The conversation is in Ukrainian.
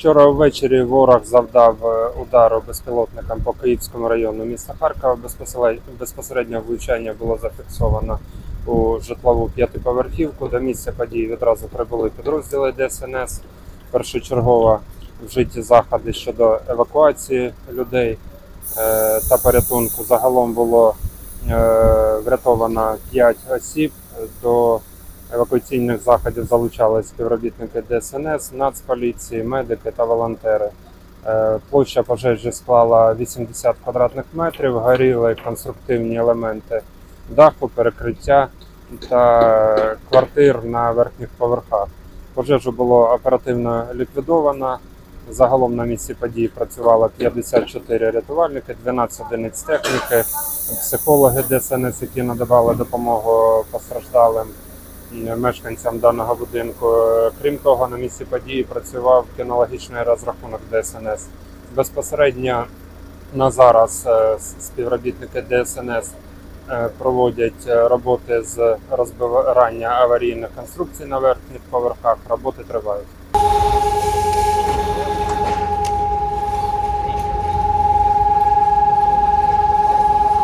Вчора ввечері ворог завдав е, удару безпілотникам по Київському району міста Харкова. Безпосередньо, влучання було зафіксовано у житлову п'ятиповерхівку. До місця події відразу прибули підрозділи ДСНС. Першочергово вжиті заходи щодо евакуації людей е, та порятунку. Загалом було е, врятовано 5 осіб. До евакуаційних заходів залучались співробітники ДСНС, Нацполіції, медики та волонтери. Е, Площа пожежі склала 80 квадратних метрів, горіли конструктивні елементи даху, перекриття та квартир на верхніх поверхах. Пожежу було оперативно ліквідовано. Загалом на місці події працювало 54 рятувальники, 12 одиниць техніки, психологи ДСНС, які надавали допомогу постраждалим мешканцям даного будинку. Крім того, на місці події працював кінологічний розрахунок ДСНС. Безпосередньо на зараз е, співробітники ДСНС е, проводять е, роботи з розбирання аварійних конструкцій на верхніх поверхах. Роботи тривають.